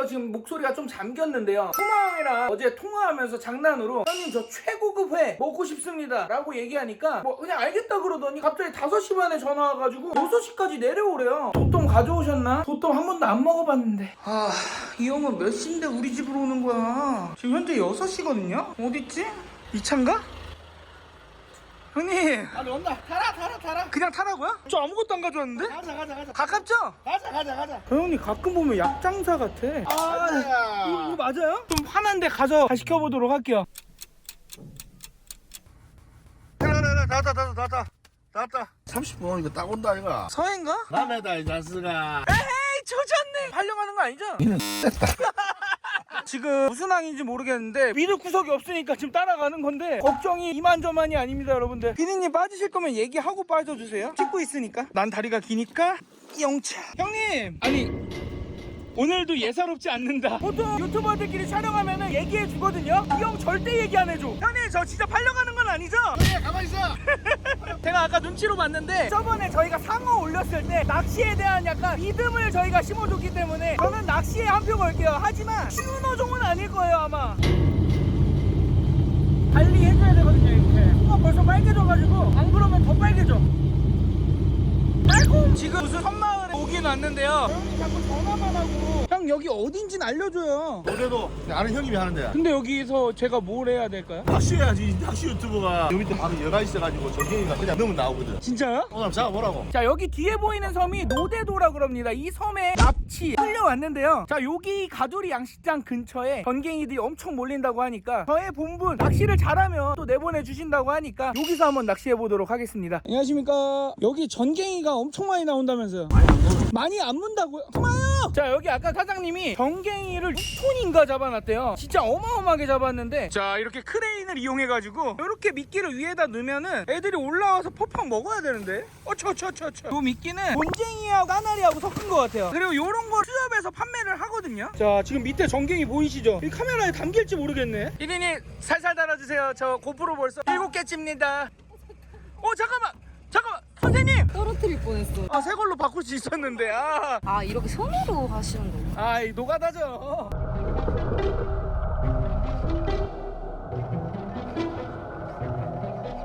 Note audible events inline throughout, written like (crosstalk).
그래서 지금 목소리가 좀 잠겼는데요. 쿠마형이랑 어제 통화하면서 장난으로 형님 저 최고급 회 먹고 싶습니다. 라고 얘기하니까 뭐 그냥 알겠다 그러더니 갑자기 5시 반에 전화 와가지고 6시까지 내려오래요. 도톰 가져오셨나? 도톰 한 번도 안 먹어봤는데. 아, 이 형은 몇 시인데 우리 집으로 오는 거야? 지금 현재 6시거든요? 어딨지? 이 차인가? 형님 아니 온다 타라 타라 타라 그냥 타라고요? 저 아무것도 안 가져왔는데? 가자 가자 가자 가깝죠? 가자 가자 가자 저 형님 가끔 보면 약장사 같아 아. 이거, 이거 맞아요? 좀 화난데 가서 다 시켜보도록 할게요 나나나 나다 나다 나다 나다 30분 이거 딱 온다 이거 서해인가? 남해다 이 자스가 에이 조졌네 하려고 하는 거 아니죠? (laughs) (laughs) 지금 무슨 항인지 모르겠는데 믿을 구석이 없으니까 지금 따라가는 건데 걱정이 이만저만이 아닙니다 여러분들. 피디님 빠지실 거면 얘기하고 빠져주세요. 찍고 있으니까. 난 다리가 기니까. 영차. 형님! 아니 오늘도 예사롭지 않는다. 보통 유튜버들끼리 촬영하면 얘기해 주거든요. 이 형 절대 얘기 안 해줘. 형님 저 진짜 팔려가는 건 아니죠? 그래 가만히 있어. (laughs) 제가 아까 눈치로 봤는데 저번에 저희가 상어 올렸을 때 낚시에 대한 약간 믿음을 저희가 심어줬기 때문에 저는 낚시에 한 표 걸게요. 하지만 쉬운 어종은 아닐 거예요 아마. 달리 해줘야 되거든요 이렇게. 코가 벌써 빨개져가지고 안 그러면 더 빨개져. 아이고! 지금 무슨 섬마을에 오긴 왔는데요. 형이 자꾸 전화만 하고 형 여기 어딘진 알려줘요. 어제도 아는 형님이 하는데. 근데 여기서 제가 뭘 해야 될까요? 낚시해야지. 낚시 유튜버가 여기 밑에 바로 여가 있어가지고 정경이가 그냥 넣으면 나오거든. 진짜요? 오늘 잡아보라고. 자 여기 뒤에 보이는 섬이 노대도라 그럽니다. 이 섬에 납치 끌려왔는데요. 자 여기 가두리 양식장 근처에 전갱이들이 엄청 몰린다고 하니까 저의 본분 낚시를 잘하면 또 내보내 주신다고 하니까 여기서 한번 낚시해 보도록 하겠습니다. 안녕하십니까. 여기 전갱이가 엄청 많이 나온다면서요? 많이 안 문다고요? 고마워요 자 여기 아까 사장님이 전갱이를 6톤인가 잡아놨대요. 진짜 어마어마하게 잡았는데. 자 이렇게 크레인을 이용해가지고 이렇게 미끼를 위에다 넣으면은 애들이 올라와서 퍽퍽 먹어야 되는데. 어처처처처 요 미끼는 곤쟁이하고 까나리하고 섞은 것 같아요. 그리고 요런 거 수협해서 판매를 하거든요. 자 지금 밑에 전갱이 보이시죠? 이 카메라에 담길지 모르겠네. 1인이 살살 달아주세요. 저 고프로 벌써 7개째입니다. 어 잠깐만! 잠깐만 선생님! 떨어뜨릴 뻔했어. 아 새 걸로 바꿀 수 있었는데 아. 아 이렇게 손으로 하시는 거구나. 아이 노가다죠.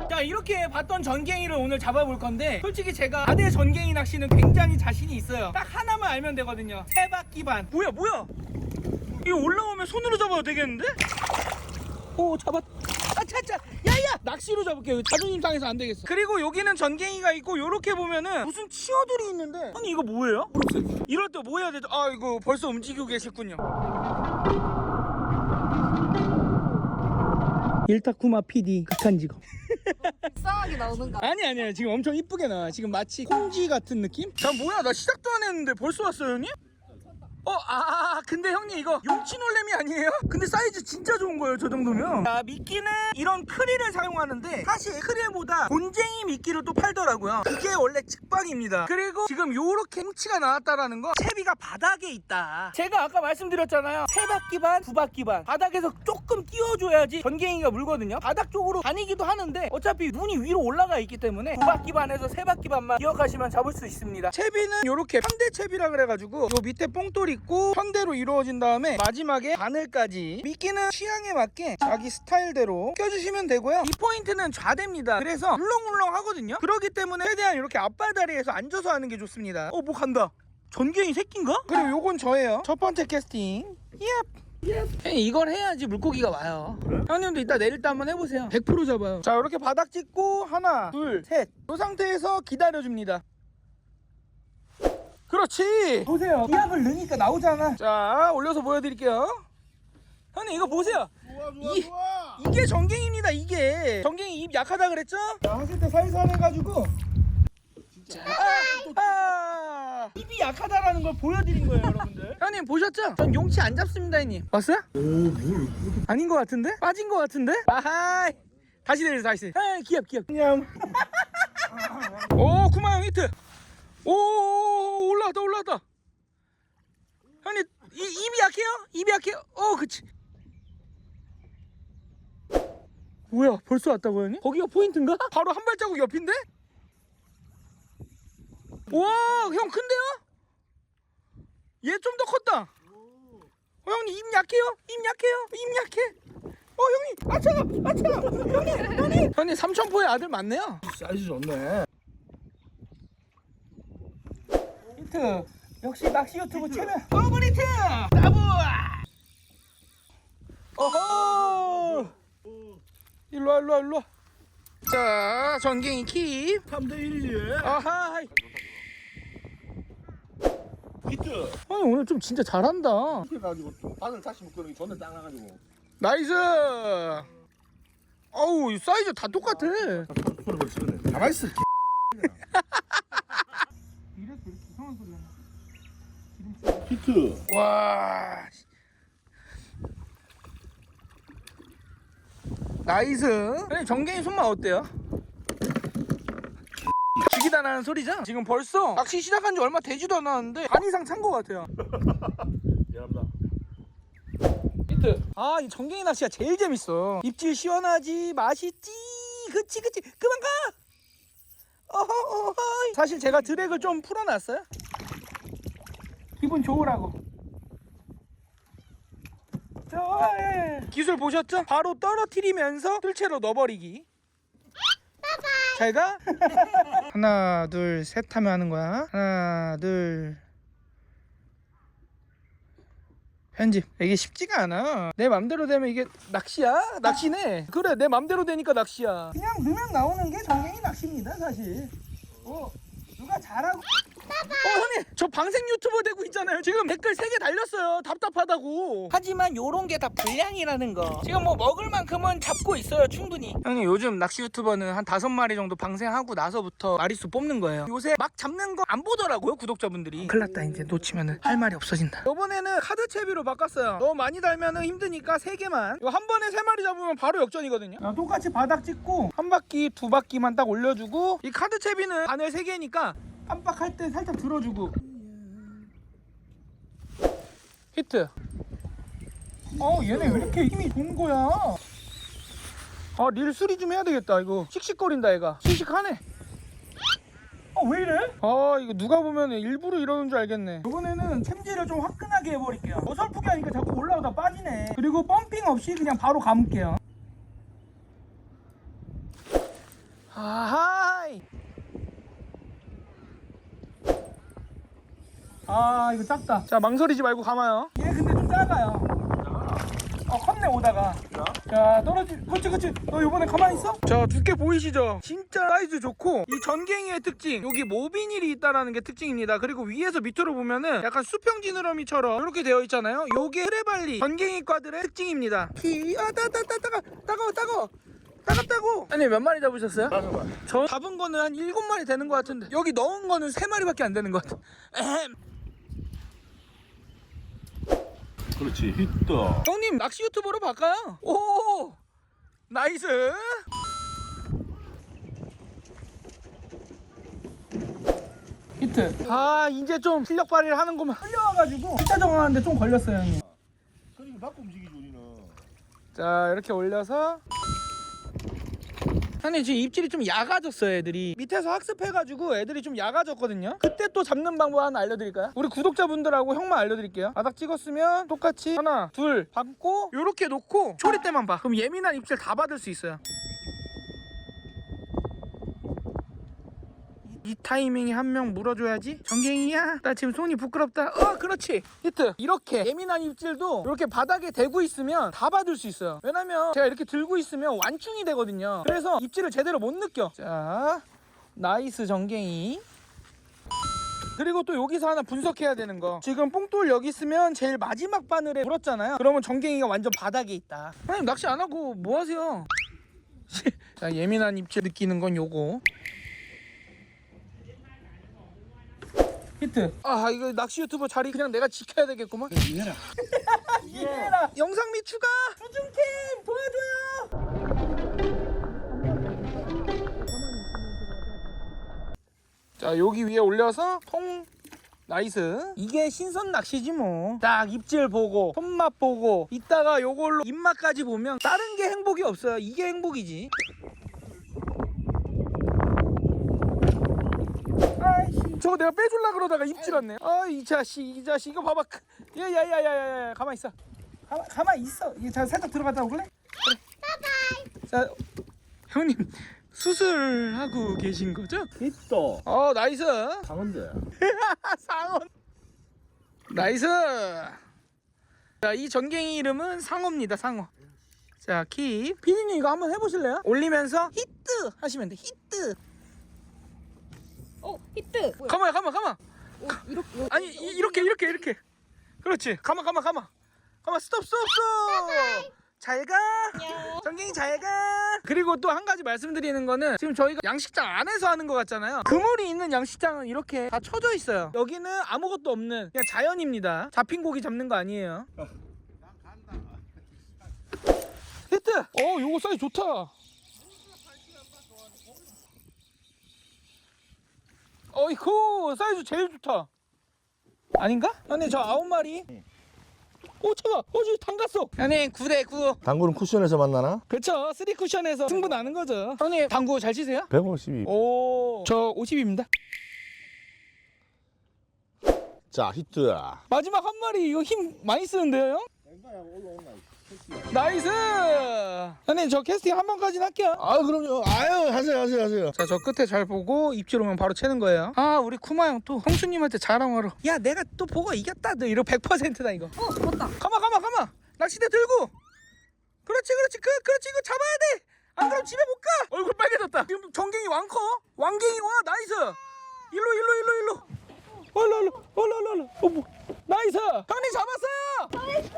자 이렇게 봤던 전갱이를 오늘 잡아볼 건데 솔직히 제가 아대 전갱이 낚시는 굉장히 자신이 있어요. 딱 하나만 알면 되거든요. 세 바퀴 반. 뭐야 뭐야? 이거 올라오면 손으로 잡아도 되겠는데? 오 잡았 아 차차. 야야 낚시로 잡을게요 자존심 상해서 안 되겠어 그리고 여기는 전갱이가 있고 요렇게 보면은 무슨 치어들이 있는데 아니 이거 뭐예요? 이럴 때 뭐 해야 되죠? 아 이거 벌써 움직이고 계셨군요 일타쿠마 PD 극한 직업 (laughs) 불쌍하게 나오는 거. 아니 아니야 지금 엄청 이쁘게 나와 지금 마치 콩쥐 같은 느낌? 자 뭐야 나 시작도 안 했는데 벌써 왔어요 형님? 어, 아, 근데 형님 이거 용치 놀래미 아니에요? 근데 사이즈 진짜 좋은 거예요, 저 정도면. 자, 미끼는 이런 크릴을 사용하는데 사실 크릴보다 곤쟁이 미끼를 또 팔더라고요. 그게 원래 직방입니다. 그리고 지금 요렇게 뭉치가 나왔다라는 거 채비가 바닥에 있다. 제가 아까 말씀드렸잖아요. 세 바퀴 반, 두 바퀴 반. 바닥에서 조금 띄워줘야지 전갱이가 물거든요. 바닥 쪽으로 다니기도 하는데 어차피 눈이 위로 올라가 있기 때문에 두 바퀴 반에서 세 바퀴 반만 기억하시면 잡을 수 있습니다. 채비는 요렇게 편대 채비라 그래가지고 요 밑에 뽕돌 있고 편대로 이루어진 다음에 마지막에 바늘까지 미끼는 취향에 맞게 자기 스타일대로 껴주시면 되고요. 이 포인트는 좌대입니다. 그래서 울렁울렁 하거든요. 그렇기 때문에 최대한 이렇게 앞발다리에서 앉아서 하는 게 좋습니다. 어 뭐 간다. 전갱이 새끼인가? 그리고 요건 저예요. 첫 번째 캐스팅. 예. 이걸 해야지 물고기가 와요. 형님도 이따 내릴 때 한번 해보세요. 100% 잡아요. 자, 이렇게 바닥 찍고 하나, 둘, 셋. 이 상태에서 기다려줍니다. 그렇지. 보세요. 기압을 넣으니까 나오잖아. 자, 올려서 보여드릴게요. 형님 이거 보세요. 좋아 좋아 이- 좋아 이게 전갱입니다. 이게 전갱이 입 약하다 그랬죠? 자, 하실 때 살살 해가지고. 아, 아, 입이 약하다라는 걸 보여드린 거예요, 여러분들. (laughs) 형님 보셨죠? 전 용치 안 잡습니다, 형님. 왔어요? 오뭘 아닌 것 같은데? 빠진 것 같은데? 아하이 다시 내려 다시 아 기합 기합 그냥 오 쿠마 형 히트 오 올라왔다 올라왔다 형님 이, 입이 약해요? 입이 약해요? 어 그치 뭐야 벌써 왔다고 형님? 거기가 포인트인가? 바로 한 발자국 옆인데? 와형 큰데요? 얘 좀 더 컸다 어 형님 입 약해요? 입 약해요? 입 약해? 어 형님 아 차가 아 차가 형님 형님 형님 삼천포의 아들 맞네요 사이즈 좋네. 히트 역시 낚시 유튜브 채널 더블히트! 따부 어허! 일로와 일로와 일로와. 자 전갱이 킵. 3대 1이지. 아하. 히트. 아니 오늘 좀 진짜 잘한다. 이렇게 가지고 바늘 다시 게 존나 딱 나가지고. 나이스! 어우 이 사이즈 다 똑같아. 손을 벌 쓰네. 가만히 있어. 소리 히트. 와 나이스 아니 정갱이 손맛 어때요? 죽이다 나는 소리죠? 지금 벌써 낚시 시작한 지 얼마 되지도 않았는데 반 이상 찬 것 같아요 (laughs) 미안합니다. 히트 아 이 정갱이 낚시가 제일 재밌어 입질 시원하지 맛있지 그치 그치 그만 가 어허 어허. 사실 제가 드랙을 좀 풀어놨어요. 기분 좋으라고. 좋아해. 기술 보셨죠? 바로 떨어뜨리면서 뜰채로 넣어버리기. 잘 가? (laughs) 하나 둘 셋 하면 하는 거야. 하나 둘 편집 이게 쉽지가 않아. 내 맘대로 되면 이게 낚시야? 낚시네. 그래 내 맘대로 되니까 낚시야. 그냥 넣으면 나오는 게 정갱이 낚시입니다 사실. 어 누가 잘하고 어 형님 저 방생 유튜버 되고 있잖아요. 지금 댓글 3개 달렸어요. 답답하다고. 하지만 요런 게 다 불량이라는 거. 지금 뭐 먹을 만큼은 잡고 있어요 충분히. 형님 요즘 낚시 유튜버는 한 다섯 마리 정도 방생하고 나서부터 마리수 뽑는 거예요. 요새 막 잡는 거 안 보더라고요 구독자분들이. 큰일 났다 이제. 놓치면은 할 말이 없어진다. 요번에는 카드 채비로 바꿨어요. 너무 많이 달면은 힘드니까 3개만. 이거 한 번에 3마리 잡으면 바로 역전이거든요. 자, 똑같이 바닥 찍고. 한 바퀴 두 바퀴만 딱 올려주고 이 카드 채비는 바늘 3개니까 깜빡할 때 살짝 들어주고. 히트. 어 얘네 왜 이렇게 힘이 좋은 거야? 아 릴 수리 좀 해야 되겠다 이거. 씩씩거린다 얘가. 씩씩하네. 어왜 이래? 아 이거 누가 보면 일부러 이러는 줄 알겠네. 이번에는 챔질을 좀 화끈하게 해버릴게요. 어설프게 하니까 자꾸 올라오다 빠지네. 그리고 펌핑 없이 그냥 바로 감을게요. 아하이 아 이거 작다. 자 망설이지 말고 감아요. 얘 근데 좀 작아요. 어 컸네 오다가. 자 떨어지 그치 그치. 너 요번에 가만히 있어? 자 두께 보이시죠? 진짜 사이즈 좋고 이 전갱이의 특징 여기 모비닐이 있다라는 게 특징입니다. 그리고 위에서 밑으로 보면은 약간 수평 지느러미처럼 이렇게 되어 있잖아요. 요게 트레발리 전갱이과들의 특징입니다. 키아 따따따 따가 따가워 따가워. 따갑다고. 아니 몇 마리 잡으셨어요? 다섯. 저 잡은 거는 한 일곱 마리 되는 것 같은데. 여기 넣은 거는 세 마리밖에 안 되는 것 같아. 에헴. 그렇지. 히트. 형님 낚시 유튜버로 바꿔요 오 나이스 히트 아 이제 좀 실력 발휘를 하는구만 흘려와가지고 숫자 정하는데 좀 걸렸어요 형님 그러니까 바꿔 움직이지 우리는. 자 이렇게 올려서 형님 지금 입질이 좀 얕아졌어요 애들이. 밑에서 학습해가지고 애들이 좀 얕아졌거든요. 그때 또 잡는 방법 하나 알려드릴까요? 우리 구독자분들하고 형만 알려드릴게요. 바닥 찍었으면 똑같이 하나 둘 밟고 요렇게 놓고 초리 때만 봐. 그럼 예민한 입질 다 받을 수 있어요 이 타이밍에 한 명 물어줘야지. 정갱이야 나 지금 손이 부끄럽다. 어 그렇지. 히트. 이렇게 예민한 입질도 이렇게 바닥에 대고 있으면 다 받을 수 있어요. 왜냐면 제가 이렇게 들고 있으면 완충이 되거든요. 그래서 입질을 제대로 못 느껴. 자 나이스 정갱이. 그리고 또 여기서 하나 분석해야 되는 거. 지금 뽕돌 여기 있으면 제일 마지막 바늘에 물었잖아요. 그러면 정갱이가 완전 바닥에 있다. 형님 낚시 안 하고 뭐 하세요? (laughs) 자 예민한 입질 느끼는 건 요거 히트. 아 이거 낚시 유튜버 자리 그냥 내가 지켜야 되겠구만. 이해라. 이해라 영상 미 추가! 수중캠 도와줘요. 자 여기 위에 올려서 통. 나이스. 이게 신선 낚시지 뭐딱 입질 보고 손맛 보고 이따가 요걸로 입맛까지 보면 다른 게 행복이 없어요. 이게 행복이지 아이씨 저거 내가 빼줄라 그러다가 입질 않네. 아 이 자식 이 자식 이거 봐봐. 야야야야야 가만 있어. 가만 가만 있어. 이게 자 살짝 들어갔다? 그래. 자 형님 수술하고 계신 거죠? 있다. 어 나이스. 강한데. (laughs) 상어. 나이스. 자, 이 전갱이 이름은 상어입니다. 상어. 자, 킵. 피디님 이거 한번 해보실래요? 올리면서 히트 하시면 돼. 히트. 어 히트. 뭐야? 가만, 가만, 가만. 어, 이렇게 이렇게. 아니 이- 이렇게 이렇게 이렇게. 그렇지. 가만, 가만, 가만. 가만. 스톱, 스톱, 스톱. 잘 가. 전갱이 잘 가. 그리고 또 한 가지 말씀드리는 거는 지금 저희가 양식장 안에서 하는 것 같잖아요. 그물이 있는 양식장은 이렇게 다 쳐져 있어요. 여기는 아무것도 없는 그냥 자연입니다. 잡힌 고기 잡는 거 아니에요. (laughs) 히트. 어, 요거 사이즈 좋다. 어이쿠 사이즈 제일 좋다. 아닌가? 아니 저 아홉 마리. 오 차가. 어 지금 담갔어. 형님 9대 9. 당구는 쿠션에서 만나나? 그쵸 쓰리 쿠션에서 승부 나는 거죠. 형님 당구 잘 치세요? 152. 오. 저 50입니다. 자, 히트. 마지막 한 마리 이거 힘 많이 쓰는데요 형? 나이스. 형님 저 캐스팅 한 번까지는 할게요. 아, 그럼요. 아유, 하세요, 하세요, 하세요. 자, 저 끝에 잘 보고 입질 오면 바로 채는 거예요. 아, 우리 쿠마 형또 홍수님한테 자랑하러. 야, 내가 또 보고 이겼다. 너 이거 100%다 이거. 어 맞다. 가마, 가마, 가마. 낚시대 들고. 그렇지, 그렇지, 그, 그렇지, 이거 잡아야 돼. 안 그럼 집에 못 가. 얼굴 빨개졌다. 지금 정갱이 왕커. 왕갱이 와, 나이스. 일로, 일로, 일로, 일로. 얼로, 얼로, 얼로, 얼로. 어, 뭐. 나이스. 형님 잡았어요.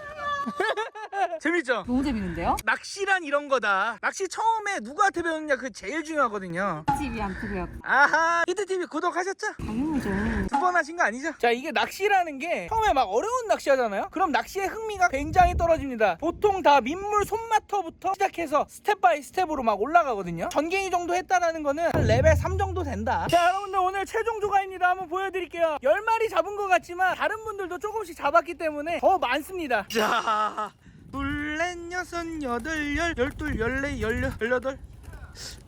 (laughs) 재밌죠? 너무 재밌는데요? 낚시란 이런 거다. 낚시 처음에 누구한테 배웠냐 그 제일 중요하거든요. 집이한테 배웠. 아하 히트TV 구독하셨죠? 당연하죠. 두 번 하신 거 아니죠? 자 이게 낚시라는 게 처음에 막 어려운 낚시 하잖아요 그럼 낚시의 흥미가 굉장히 떨어집니다 보통 다 민물 손마터부터 시작해서 스텝 바이 스텝으로 막 올라가거든요 전갱이 정도 했다라는 거는 한 레벨 3 정도 된다 자 여러분들 오늘 최종 조가입니다 한번 보여드릴게요 10마리 잡은 것 같지만 다른 분 들도 조금씩 잡았기 때문에 더 많습니다. 자 둘 넷 여섯 여덟 열 열둘 열네 열여 열여덟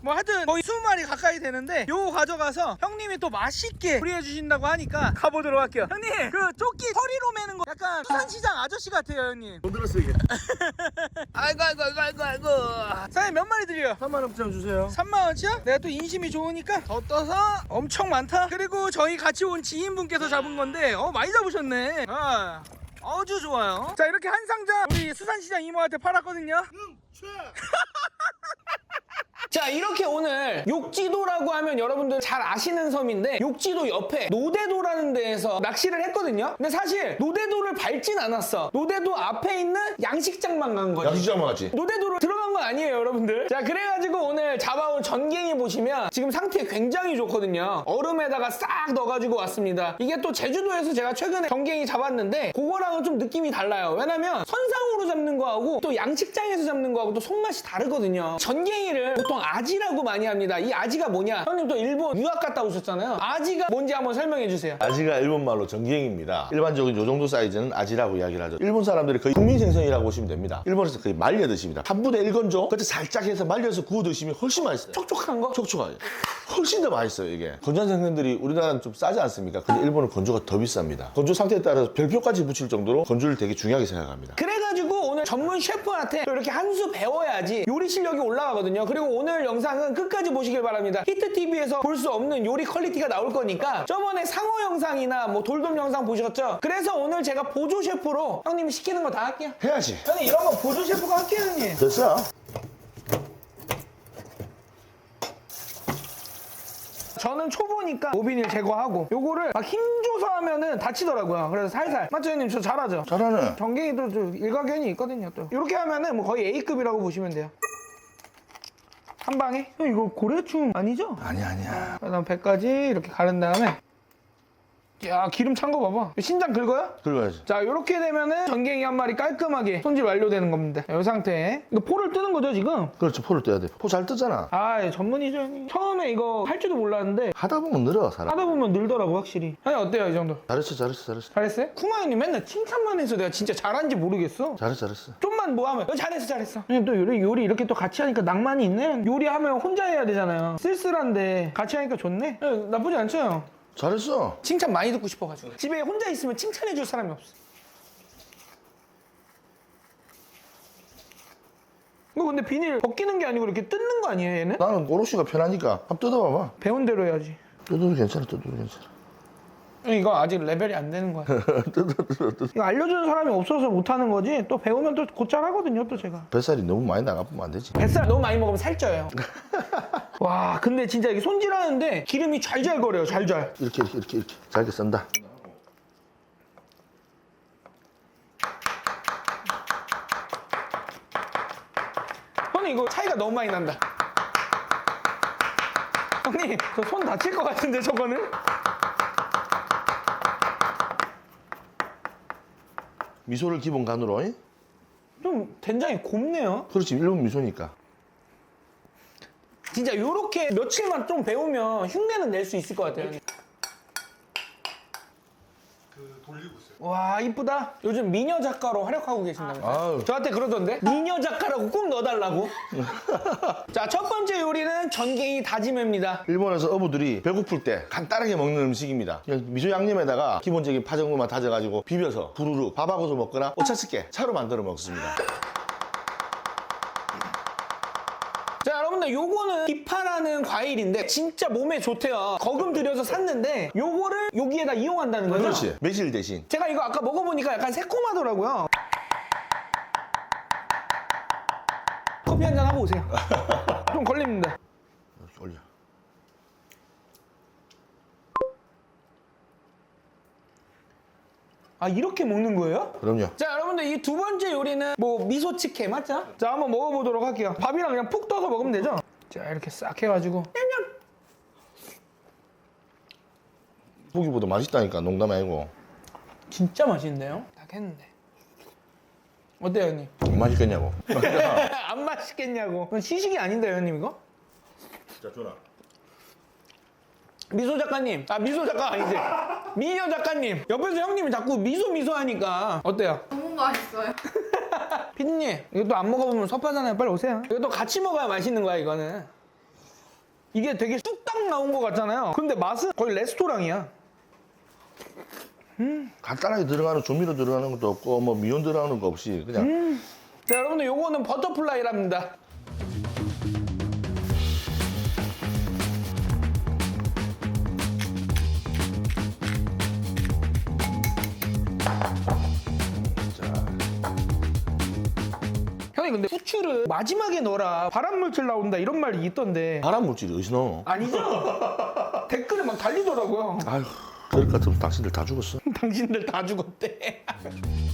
뭐 하여튼 거의 20마리 가까이 되는데 요거 가져가서 형님이 또 맛있게 요리해 주신다고 하니까 가보도록 할게요 형님 그 조끼 허리로 매는 거 약간 수산시장 아저씨 같아요 형님 못 들었어, 이게. (laughs) 아이고 아이고 아이고 아이고 아이고 사장님 몇 마리 드려요? 3만원 주세요. 3만원치요? 내가 또 인심이 좋으니까 더 떠서 엄청 많다 그리고 저희 같이 온 지인분께서 잡은 건데 어 많이 잡으셨네 아, 아주 좋아요 자 이렇게 한 상자 우리 수산시장 이모한테 팔았거든요 (laughs) 자 이렇게 오늘 욕지도라고 하면 여러분들 잘 아시는 섬인데 욕지도 옆에 노대도라는 데에서 낚시를 했거든요. 근데 사실 노대도를 밟진 않았어. 노대도 앞에 있는 양식장만 간 거지. 양식장만 하지. 노대도로 들어간 건 아니에요 여러분들. 자 그래가지고 오늘 잡아온 전갱이 보시면 지금 상태 굉장히 좋거든요. 얼음에다가 싹 넣어가지고 왔습니다. 이게 또 제주도에서 제가 최근에 전갱이 잡았는데 그거랑은 좀 느낌이 달라요. 왜냐면 선상으로 잡는 거하고 또 양식장에서 잡는 거하고 또 손맛이 다르거든요. 전갱이를 보통 아지라고 많이 합니다 이 아지가 뭐냐 형님 또 일본 유학 갔다 오셨잖아요 아지가 뭔지 한번 설명해 주세요 아지가 일본 말로 전갱입니다. 일반적인 요 정도 사이즈는 아지라고 이야기를 하죠. 일본 사람들이 거의 국민 생선이라고 보시면 됩니다. 일본에서 거의 말려 드십니다. 한 분의 1건조 그때 살짝 해서 말려서 구워 드시면 훨씬 맛있어요. 촉촉한 거 촉촉하게. 훨씬 더 맛있어요, 이게. 건조한 생선들이 우리나라는 좀 싸지 않습니까? 근데 일본은 건조가 더 비쌉니다. 건조 상태에 따라서 별표까지 붙일 정도로 건조를 되게 중요하게 생각합니다. 그래가지고 전문 셰프한테 또 이렇게 한 수 배워야지 요리 실력이 올라가거든요. 그리고 오늘 영상은 끝까지 보시길 바랍니다. 히트TV에서 볼 수 없는 요리 퀄리티가 나올 거니까 저번에 상어 영상이나 뭐 돌돔 영상 보셨죠? 그래서 오늘 제가 보조 셰프로 형님이 시키는 거 다 할게요. 해야지. 형님 이런 거 보조 셰프가 할게요 형님. 됐어. 저는 초보니까 모빈을 제거하고 요거를 막 힘줘서 하면은 다치더라고요. 그래서 살살. 맞죠 형님? 저 잘하죠? 잘하네. 전갱이도 좀 일가견이 있거든요 또 이렇게 하면은 뭐 거의 A급이라고 보시면 돼요 한 방에 형 이거 고래충 아니죠? 아니야, 아니야. 그다음 배까지 이렇게 가른 다음에 야 기름 찬 거 봐봐 신장 긁어요? 긁어야지. 자 이렇게 되면은 전갱이 한 마리 깔끔하게 손질 완료되는 겁니다 이 상태에 이거 포를 뜨는 거죠 지금? 그렇죠. 포를 떼야 돼. 포 잘 뜨잖아. 아 예, 전문이죠 형님 처음에 이거 할 줄도 몰랐는데 하다 보면 늘어, 사람. 하다 보면 늘더라고 확실히 형님 어때요 이 정도? 잘했어, 잘했어, 잘했어. 잘했어요? 쿠마 형님 맨날 칭찬만 해서 내가 진짜 잘한지 모르겠어 잘했어, 잘했어. 좀만 뭐 하면 어, 잘했어 잘했어 형님 또 요리, 요리 이렇게 또 같이 하니까 낭만이 있네 요리하면 혼자 해야 되잖아요 쓸쓸한데 같이 하니까 좋네 예, 나쁘지 않죠 형? 잘했어. 칭찬 많이 듣고 싶어가지고 집에 혼자 있으면 칭찬해줄 사람이 없어 이거 근데 비닐 벗기는 게 아니고 이렇게 뜯는 거 아니에요 얘는? 나는 오롯이가 편하니까 한번 뜯어봐봐. 배운 대로 해야지 뜯어도 괜찮아, 뜯어도 괜찮아. 이거 아직 레벨이 안 되는 거야. (laughs) 이거 알려주는 사람이 없어서 못하는 거지 또 배우면 또 곧잘 하거든요 또 제가 뱃살이 너무 많이 나가면 안 되지. 뱃살 너무 많이 먹으면 살쪄요 (laughs) 와 근데 진짜 이게 손질하는데 기름이 잘잘 거려요 잘잘 이렇게, 이렇게, 이렇게, 이렇게. 잘게 썬다. 형님 이거 차이가 너무 많이 난다 형님 저 손 다칠 것 같은데 저거는? 미소를 기본 간으로. 잉? 좀 된장이 곱네요 그렇지, 일본 미소니까. 진짜 요렇게 며칠만 좀 배우면 흉내는 낼 수 있을 것 같아요 와 이쁘다 요즘 미녀 작가로 활약하고 계신다면서요 아유. 저한테 그러던데 미녀 작가라고 꼭 넣어달라고 (laughs) 자 첫 번째 요리는 전갱이 다지매입니다 일본에서 어부들이 배고플 때 간단하게 먹는 음식입니다. 그냥 미소 양념에다가 기본적인 파전구만 다져가지고 비벼서 부르르 밥하고도 먹거나 오차스케 차로 만들어 먹습니다. 자 여러분들 요거는 비파라는 과일인데 진짜 몸에 좋대요 거금 들여서 샀는데 요거를 여기에다 이용한다는 거죠 그렇지. 매실 대신. 제가 이거 아까 먹어보니까 약간 새콤하더라고요 커피 한 잔 하고 오세요 (laughs) 좀 걸립니다 이렇게 올려. 아 이렇게 먹는 거예요? 그럼요. 자 여러분들 이 두 번째 요리는 뭐 미소치케 맞죠? 자 한번 먹어보도록 할게요 밥이랑 그냥 푹 떠서 먹으면 되죠? 자 이렇게 싹 해가지고 보기보다 맛있다니까 농담 아니고. 진짜 맛있네요 딱 했는데 어때요 형님? 안 맛있겠냐고. (laughs) 안 맛있겠냐고. 그건 시식이 아닌데요 형님 이거? 자, 줘라. 미소 작가님. 아 미소 작가 아니지 미녀 작가님. 옆에서 형님이 자꾸 미소 미소 하니까. 어때요? 너무 맛있어요. (laughs) 피디님 이것도 안 먹어보면 섭하잖아요. 빨리 오세요. 이것도 같이 먹어야 맛있는 거야 이거는. 이게 되게 뚝딱 나온 거 같잖아요. 근데 맛은 거의 레스토랑이야. 간단하게 들어가는 조미료 들어가는 것도 없고 뭐 미온 들어가는 거 없이 그냥 자 여러분들 요거는 버터플라이랍니다. 형님 근데 후추를 마지막에 넣어라. 발암물질 나온다. 이런 말이 있던데. 발암 물질이 어디서 넣어? 아니죠? (laughs) 댓글에 막 달리더라고요. 아휴, 그럴 것 같으면 당신들 다 죽었어. (laughs) 당신들 다 죽었대 (laughs)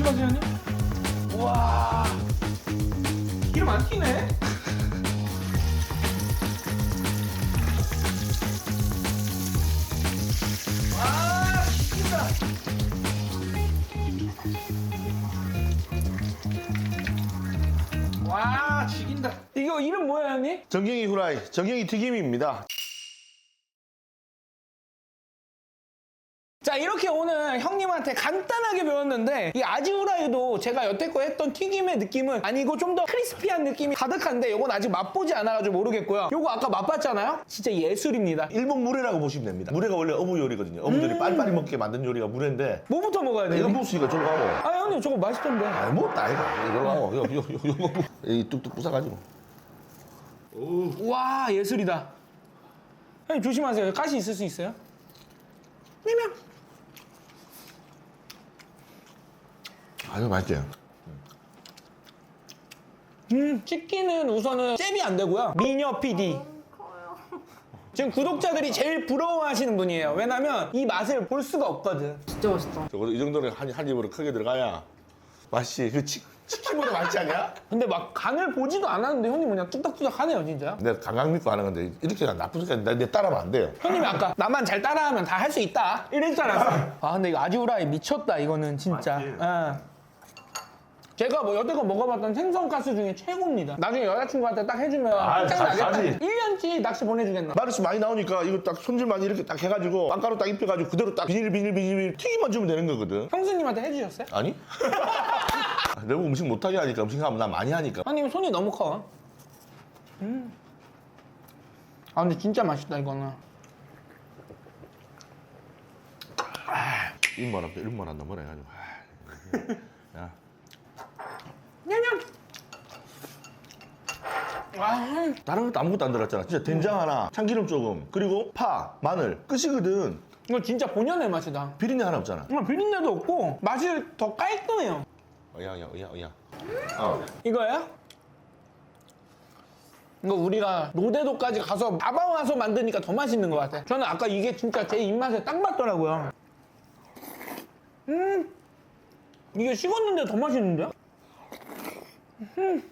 조심하세요 형님 우와 기름 안 튀네 와 죽인다 와 죽인다 이거 이름 뭐야 형님? 정경이 후라이, 정경이 튀김입니다. 자 이렇게 오늘 형님한테 간단하게 배웠는데 이 아지우라이도 제가 여태껏 했던 튀김의 느낌은 아니고 좀 더 크리스피한 느낌이 가득한데 이건 아직 맛보지 않아가지고 모르겠고요 요거 아까 맛봤잖아요 진짜 예술입니다 일본 물회라고 보시면 됩니다. 물회가 원래 어부 요리거든요. 어부들이 빨리빨리 먹게 만든 요리가 물회인데 뭐부터 먹어야 돼요? 이거 부수니까 저거 가고. 아 형님 저거 맛있던데 아이 뭐 나이가 이거 가고 이거 이거 이거 이거 뭐. 이 뚝뚝 부숴가지고. 와 예술이다 형님 조심하세요 가시 있을 수 있어요 네명 아주 맛있죠. 음 치킨은 우선은 잽이 안 되고요 미녀 PD (laughs) 지금 구독자들이 제일 부러워하시는 분이에요 왜냐면 이 맛을 볼 수가 없거든 진짜 맛있다. 저거 이 정도는 한, 한 입으로 크게 들어가야 맛이 그 치, 치킨보다 맛있지 않냐? 근데 막 간을 보지도 않았는데 형님 그냥 뚝딱뚝딱 하네요 진짜 내가 강강 믿고 하는 건데 이렇게 나쁜 소리 내, 내 따라하면 안 돼요. 형님이 아까 나만 잘 따라하면 다 할 수 있다 이랬잖아 (laughs) 아 근데 이거 아지우라이 미쳤다 이거는 진짜 예. 제가 뭐 여태껏 먹어봤던 생선 가스 중에 최고입니다 나중에 여자친구한테 딱 해주면 아, 짱 가- 나겠다 가지. 1년치 낚시 보내주겠나 마르스 많이 나오니까 이거 딱 손질만 이렇게 딱 해가지고 빵가루 딱 입혀가지고 그대로 딱 비닐 비닐 비닐 비닐 튀기만 주면 되는 거거든. 형수님한테 해주셨어요? 아니? (laughs) 내가 음식 못하게 하니까 음식 하면 나 많이 하니까. 형님 손이 너무 커아 근데 진짜 맛있다 이거는. 입만 한다 입만 한다 뭐라 해가지고 아, (laughs) 야 냠냠. 아, 다른 것도 아무것도 안 들었잖아 진짜 된장 하나 참기름 조금 그리고 파 마늘 끝이거든 이거 진짜 본연의 맛이다. 비린내 하나 없잖아 정말 비린내도 없고 맛이 더 깔끔해요. 어야 어야 어야 어야 어. 이거야? 이거 우리가 노대도까지 가서 잡아와서 만드니까 더 맛있는 것 같아. 저는 아까 이게 진짜 제 입맛에 딱 맞더라고요. 음, 이게 식었는데 더 맛있는데? 음.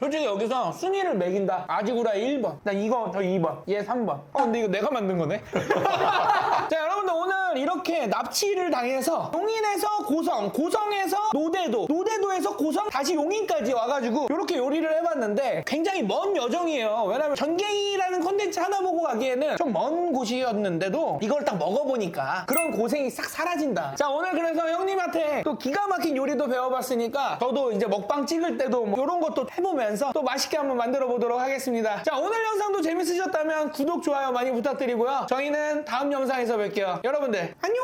솔직히 여기서 순위를 매긴다. 아지구라의 1번. 나 이거 저 2번. 얘 3번. 어, 근데 이거 내가 만든 거네. (laughs) 자, 여러분들 오늘 이렇게 납치를 당해서 용인에서 고성, 고성에서 노대도, 노대도에서 고성, 다시 용인까지 와가지고 이렇게 요리를 해봤는데 굉장히 먼 여정이에요. 왜냐면 전갱이라는 컨텐츠 하나 보고 가기에는 좀 먼 곳이었는데도 이걸 딱 먹어보니까 그런 고생이 싹 사라진다. 자, 오늘 그래서 형님한테 또 기가 막힌 요리도 배워봤으니까 저도 이제 먹방 찍을 때도 뭐 이런 것도 해보면서 또 맛있게 한번 만들어 보도록 하겠습니다. 자, 오늘 영상도 재밌으셨다면 구독, 좋아요 많이 부탁드리고요. 저희는 다음 영상에서 뵐게요. 여러분들, 했는데 안녕.